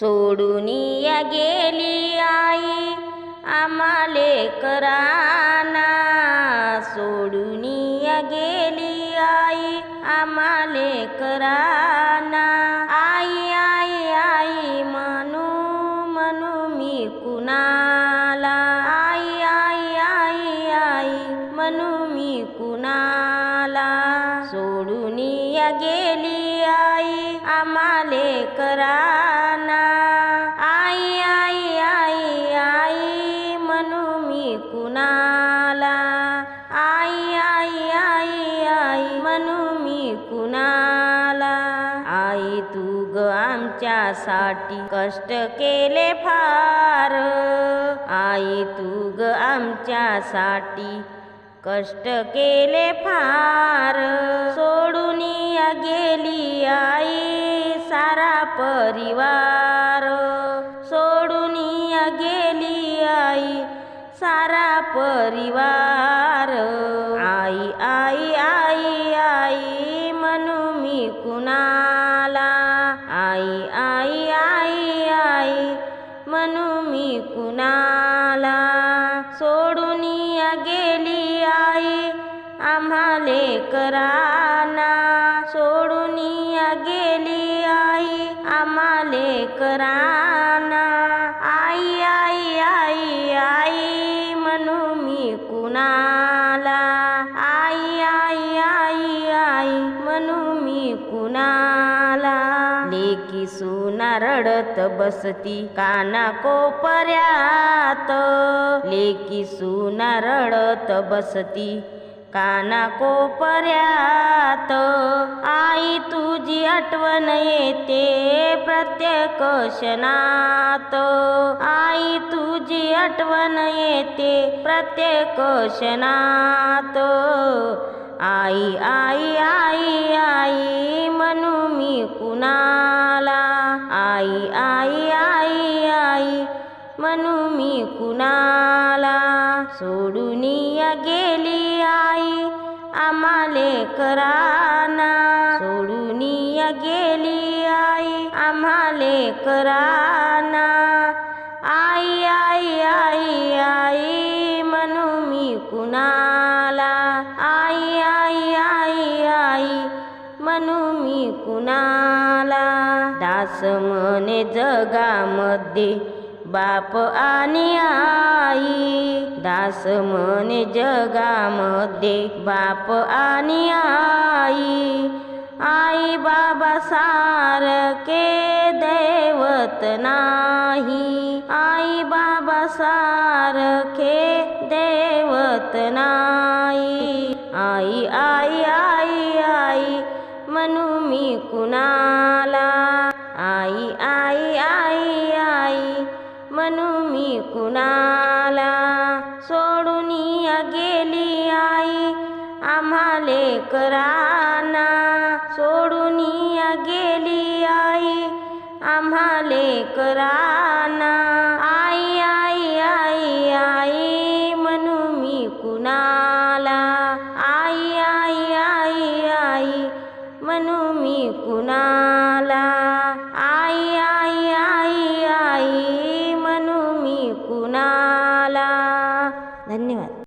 सोडून या गेली आई आम्हाले कराना. सोडून या गेली आई आम्हाले कराना. आई आई आई म्हणू म्हणू मी कुणाला. आई आई आई आई म्हणू मी कुणाला. सोडून या गेली आई आम्हाले करा कुणाला आई आई आई आई म्हणू मी कुणाला? आई तू ग आमच्यासाठी कष्ट केले फार. आई तू ग आमच्यासाठी कष्ट केले फार. सोडून गेली आई सारा परिवार. परिवार। आई आई आई आई म्हणू मी कुणाला? आई आई आई आई म्हणू मी कुणाला? सोडून गेली आई आम्हाले कराना. सोडून गेली आई आम्हाले करा कुणाला? लेकी सुना रडत बसती काना कोपऱ्यात. लेकी सुना रडत बसती काना कोपऱ्यात. आई तुझी आठवण येते प्रत्येक क्षणात. आई तुझी आठवण येते प्रत्येक क्षणात. आई आई आई म्हणू मी कुणाला? सोडून गेली आई आम्हाले कराना. सोडून गेली आई आम्हाले कराना. आई आई आई आई म्हणू मी कुणाला? आई आई आई आई म्हणू मी कुणाला? दास म्हणे जगामध्ये बाप आणि आई. दास म्हणे जगामध्ये बाप आणि आई. आई बाबा सारखे दैवत नाही. आई बाबा सारखे दैवत नाही. आई आई म्हणू मी कुणाला सोडून या गेली आई? आम्हाले कराना सोडून या गेली आई? आम्हाले कराना